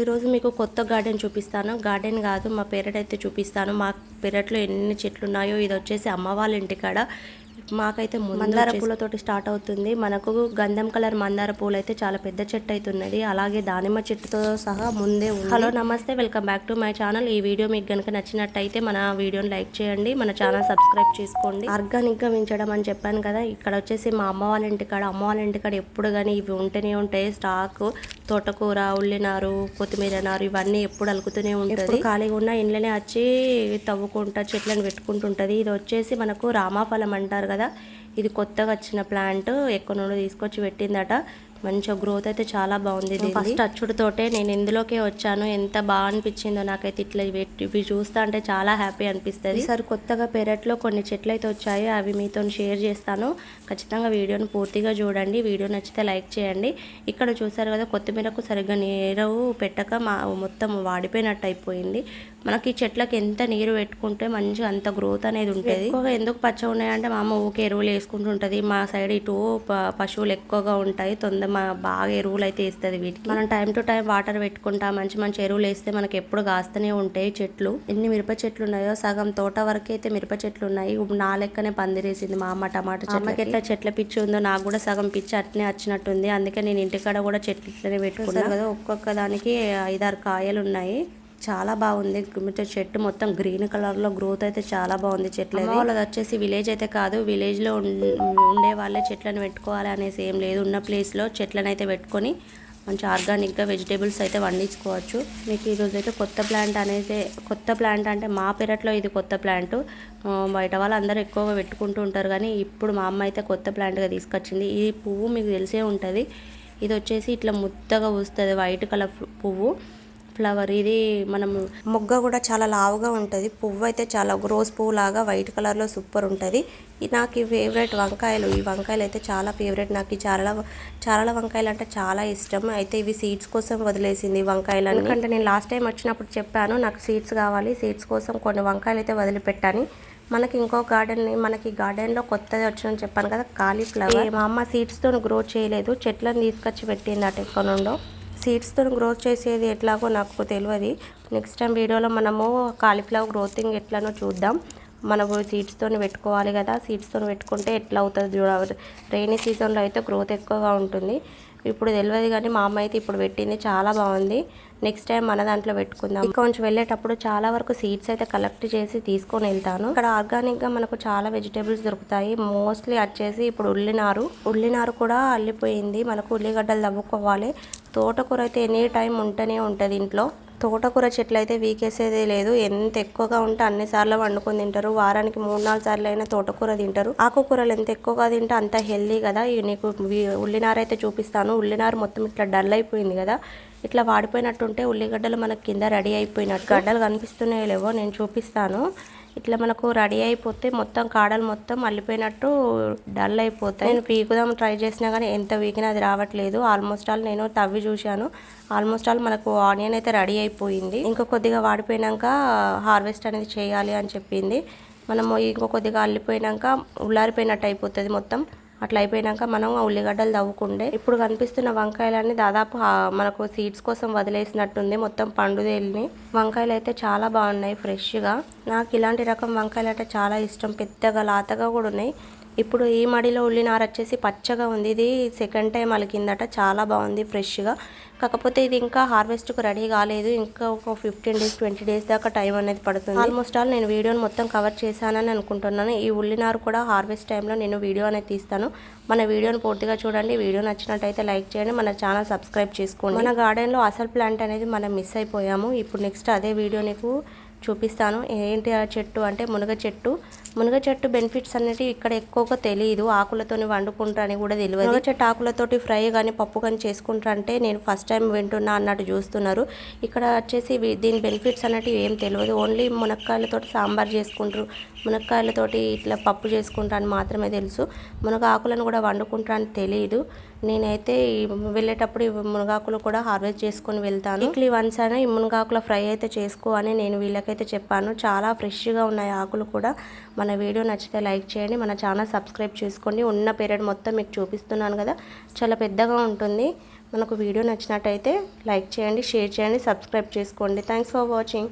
ఈరోజు మీకు కొత్త గార్డెన్ చూపిస్తాను. గార్డెన్ కాదు మా పెరట్ అయితే చూపిస్తాను. మా పెరట్లో ఎన్ని చెట్లు ఉన్నాయో ఇది వచ్చేసి అమ్మ వాళ్ళ ఇంటికాడ మాకైతే మందార పూలతోటి స్టార్ట్ అవుతుంది. మనకు గంధం కలర్ మందార పూలు అయితే చాలా పెద్ద చెట్టు అవుతున్నది అలాగే దానిమ్మ చెట్టుతో సహా ముందే ఉంది. హలో నమస్తే. Welcome back to my channel. ఈ వీడియో మీకు కనుక నచ్చినట్టయితే మన వీడియోని లైక్ చేయండి. మన ఛానల్ సబ్స్క్రైబ్ చేసుకోండి. ఆర్గానిక్గా పెంచడం అని చెప్పాను కదా ఇక్కడ వచ్చేసి మా అమ్మ వాళ్ళ ఇంటికాడ అమ్మ వాళ్ళ ఇంటికాడ ఎప్పుడు కానీ ఇవి ఉంటూనే ఉంటాయి. స్టాక్ తోటకూర ఉల్లినారు కొత్తిమీర నారు ఇవన్నీ ఎప్పుడు అలుకుతూనే ఉంటుంది. ఖాళీగా ఉన్న ఇంట్లోనే వచ్చి తవ్వుకుంటా చెట్లను పెట్టుకుంటుంటది. ఇది వచ్చేసి మనకు రామాఫలం అంటారు కదా? ఇది కొత్తగా వచ్చిన ప్లాంట్ ఎక్కడ నుండి తీసుకొచ్చి పెట్టిందట. మంచిగా గ్రోత్ అయితే చాలా బాగుంది ఫస్ట్ అచ్చుడుతోటే నేను ఇందులోకే వచ్చాను. ఎంత బాగా అనిపించిందో నాకైతే ఇట్లా ఇవి ఇవి చూస్తా అంటే చాలా హ్యాపీ అనిపిస్తుంది. ఈసారి కొత్తగా పెరట్లో కొన్ని చెట్లు అయితే వచ్చాయి అవి మీతో షేర్ చేస్తాను. ఖచ్చితంగా వీడియోని పూర్తిగా చూడండి. వీడియో నచ్చితే లైక్ చేయండి. ఇక్కడ చూసారు కదా కొత్తిమీరకు సరిగ్గా నీరు పెట్టక మా మొత్తం వాడిపోయినట్టు అయిపోయింది. మనకి చెట్లకి ఎంత నీరు పెట్టుకుంటే మంచిగా అంత గ్రోత్ అనేది ఉంటుంది. ఎక్కువగా ఎందుకు పచ్చగా ఉన్నాయంటే మా అమ్మ ఊకే ఎరువులు వేసుకుంటుంటది. మా సైడ్ ఇటు పశువులు ఎక్కువగా ఉంటాయి. తొందర మా బాగా ఎరువులు అయితే వేస్తుంది వీటికి. మనం టైం టు టైం వాటర్ పెట్టుకుంటా మంచి మంచి ఎరువులు వేస్తే మనకి ఎప్పుడు కాస్తూనే ఉంటాయి చెట్లు. ఎన్ని మిరప చెట్లు ఉన్నాయో సగం తోట వరకు అయితే మిరప చెట్లు ఉన్నాయి. నా లెక్కనే పందిరేసింది మా అమ్మ టమాటా చెట్లకి. ఎట్లా చెట్ల పిచ్చి ఉందో నాకు కూడా సగం పిచ్చి అట్నే వచ్చినట్టుంది. అందుకే నేను ఇంటికాడ కూడా చెట్లు ఇట్లనే పెట్టుకున్నాను కదా ఒక్కొక్క దానికి ఐదారు కాయలు ఉన్నాయి. చాలా బాగుంది. మిగతా చెట్టు మొత్తం గ్రీన్ కలర్లో గ్రోత్ అయితే చాలా బాగుంది చెట్లు వాళ్ళది వచ్చేసి విలేజ్ అయితే కాదు విలేజ్లో ఉండే వాళ్ళే చెట్లను పెట్టుకోవాలి అనేసి ఏం లేదు. ఉన్న ప్లేస్లో చెట్లను అయితే పెట్టుకొని మంచి ఆర్గానిక్గా వెజిటేబుల్స్ అయితే పండించుకోవచ్చు. మీకు ఈరోజు అయితే కొత్త ప్లాంట్ అనేది కొత్త ప్లాంట్ అంటే మా పెరట్లో ఇది కొత్త ప్లాంట్. బయట వాళ్ళు అందరూ ఎక్కువగా పెట్టుకుంటూ ఉంటారు కానీ ఇప్పుడు మా అమ్మ అయితే కొత్త ప్లాంట్గా తీసుకొచ్చింది. ఈ పువ్వు మీకు తెలిసే ఉంటుంది. ఇది వచ్చేసి ఇట్లా ముద్దగా వస్తుంది వైట్ కలర్ పువ్వు. ఫ్లవర్ ఇది మనం మొగ్గ కూడా చాలా లావుగా ఉంటుంది. పువ్వు అయితే చాలా రోజ్ పువ్వు లాగా వైట్ కలర్లో సూపర్ ఉంటుంది. నాకు ఈ ఫేవరెట్ వంకాయలు ఈ వంకాయలు అయితే చాలా ఫేవరెట్. నాకు ఈ చాలా చాలా వంకాయలు అంటే చాలా ఇష్టం. అయితే ఇవి సీడ్స్ కోసం వదిలేసింది వంకాయలు ఎందుకంటే నేను లాస్ట్ టైం వచ్చినప్పుడు చెప్పాను నాకు సీడ్స్ కావాలి సీడ్స్ కోసం కొన్ని వంకాయలు అయితే వదిలిపెట్టాను. మనకి ఇంకో గార్డెన్ మనకి గార్డెన్లో కొత్తది వచ్చిందని చెప్పాను కదా కాలీఫ్లవర్. మా అమ్మ సీడ్స్తో గ్రో చేయలేదు. చెట్లను తీసుకొచ్చి పెట్టింది అటు ఎక్కడ నుండో సీడ్స్తో గ్రోత్ చేసేది ఎట్లాగో నాకు తెలియదు నెక్స్ట్ టైం వీడియోలో మనము కాలీఫ్లవర్ గ్రోతింగ్ ఎట్లానో చూద్దాం. మనము సీడ్స్తో పెట్టుకోవాలి కదా. సీడ్స్తో పెట్టుకుంటే ఎట్లా అవుతుంది చూడ రైనీ సీజన్లో అయితే గ్రోత్ ఎక్కువగా ఉంటుంది. ఇప్పుడు తెలియదు కానీ మా అమ్మ అయితే ఇప్పుడు పెట్టింది చాలా బాగుంది. నెక్స్ట్ టైం మన దాంట్లో పెట్టుకుందాం. ఇంకా కొంచెం వెళ్ళేటప్పుడు చాలా వరకు సీడ్స్ అయితే కలెక్ట్ చేసి తీసుకొని వెళ్తాను. ఇక్కడ ఆర్గానిక్గా మనకు చాలా వెజిటేబుల్స్ దొరుకుతాయి. మోస్ట్లీ వచ్చేసి ఇప్పుడు ఉల్లినారు. ఉల్లినారు కూడా అల్లిపోయింది. మనకు ఉల్లిగడ్డలు తవ్వుకోవాలి. తోటకూర అయితే ఎనీ టైం ఉంటూనే ఉంటుంది ఇంట్లో. తోటకూర చెట్లు అయితే వీకేసేదే లేదు. ఎంత ఎక్కువగా ఉంటే అన్ని సార్లు వండుకొని తింటారు. వారానికి మూడు నాలుగు సార్లు అయినా తోటకూర తింటారు. ఆకుకూరలు ఎంత ఎక్కువగా తింటే అంత హెల్దీ కదా. నీకు వి- ఉల్లినార అయితే చూపిస్తాను. ఉల్లినార మొత్తం ఇట్లా డల్ అయిపోయింది కదా. ఇట్లా వాడిపోయినట్టుంటే ఉల్లిగడ్డలు మనకి కింద రెడీ అయిపోయినట్టు. గడ్డలు కనిపిస్తున్నాయో లేవో నేను చూపిస్తాను. ఇట్లా మనకు రెడీ అయిపోతే మొత్తం కాడలు మొత్తం అల్లిపోయినట్టు డల్ అయిపోతాయి. నేను పీకుదాం ట్రై చేసినా కానీ ఎంత వీకినా అది రావట్లేదు. ఆల్మోస్ట్ ఆల్ నేను తవ్వి చూశాను. ఆల్మోస్ట్ ఆల్ మనకు ఆనియన్ అయితే రెడీ అయిపోయింది. ఇంకా కొద్దిగా వాడిపోయినాక హార్వెస్ట్ అనేది చేయాలి అని చెప్పింది. మనము ఇంకో కొద్దిగా అల్లిపోయినాక ఉల్లారిపోయినట్టు అయిపోతుంది మొత్తం. అట్లా అయిపోయినాక మనం ఆ ఉల్లిగడ్డలు తవ్వుకుండే ఇప్పుడు కనిపిస్తున్న వంకాయలన్నీ దాదాపు మనకు సీడ్స్ కోసం వదిలేసినట్టుంది మొత్తం పండుదేలిని వంకాయలు అయితే చాలా బాగున్నాయి ఫ్రెష్గా నాకు ఇలాంటి రకం వంకాయలు అంటే చాలా ఇష్టం. పెద్దగా లాతగా కూడా ఉన్నాయి. ఇప్పుడు ఈ మడిలో ఉల్లినార వచ్చేసి పచ్చగా ఉంది. ఇది సెకండ్ టైం అలికిందట. చాలా బాగుంది ఫ్రెష్గా కాకపోతే ఇది ఇంకా హార్వెస్ట్కు రెడీ కాలేదు. ఇంకా ఒక ఫిఫ్టీన్ డేస్ ట్వంటీ డేస్ దాకా టైం అనేది పడుతుంది. ఆల్మోస్ట్ ఆల్ నేను వీడియోని మొత్తం కవర్ చేశానని అనుకుంటున్నాను. ఈ ఉల్లినారు కూడా హార్వెస్ట్ టైంలో నేను వీడియో అనేది తీస్తాను. మన వీడియోని పూర్తిగా చూడండి. వీడియో నచ్చినట్టయితే లైక్ చేయండి. మన ఛానల్ సబ్స్క్రైబ్ చేసుకోండి. మన గార్డెన్లో అసలు ప్లాంట్ అనేది మనం మిస్ అయిపోయాము. ఇప్పుడు నెక్స్ట్ అదే వీడియో నీకు చూపిస్తాను. ఏంటి ఆ చెట్టు అంటే మునగ చెట్టు. మునగ చెట్టు బెనిఫిట్స్ అనేవి ఇక్కడ ఎక్కువగా తెలియదు ఆకులతోని వండుకుంటారని కూడా తెలియదు మునగ చెట్టు ఆకులతోటి ఫ్రై కానీ పప్పు కానీ చేసుకుంటారంటే నేను ఫస్ట్ టైం వింటున్నా అన్నట్టు చూస్తున్నారు. ఇక్కడ వచ్చేసి దీని బెనిఫిట్స్ అనేటివి ఏం తెలియదు ఓన్లీ మునక్కాయలతోటి సాంబార్ చేసుకుంటారు. మునక్కాయలతోటి ఇట్లా పప్పు చేసుకుంటాను మాత్రమే తెలుసు. మునగ ఆకులను కూడా వండుకుంటాను తెలియదు నేనైతే వెళ్ళేటప్పుడు ఈ మునగాకులు కూడా హార్వెస్ట్ చేసుకొని వెళ్తాను. వీక్లీ వన్స్ అయినా ఈ మునగాకుల ఫ్రై అయితే చేసుకో అని నేను వీళ్ళకి అయితే చెప్పాను. చాలా ఫ్రెష్గా ఉన్నాయి ఆకులు కూడా మన వీడియో నచ్చితే లైక్ చేయండి. మన ఛానల్ సబ్స్క్రైబ్ చేసుకోండి. ఉన్న పీరియడ్ మొత్తం మీకు చూపిస్తున్నాను కదా. చాలా పెద్దగా ఉంటుంది. మనకు వీడియో నచ్చినట్టయితే లైక్ చేయండి షేర్ చేయండి సబ్స్క్రైబ్ చేసుకోండి. Thanks for watching.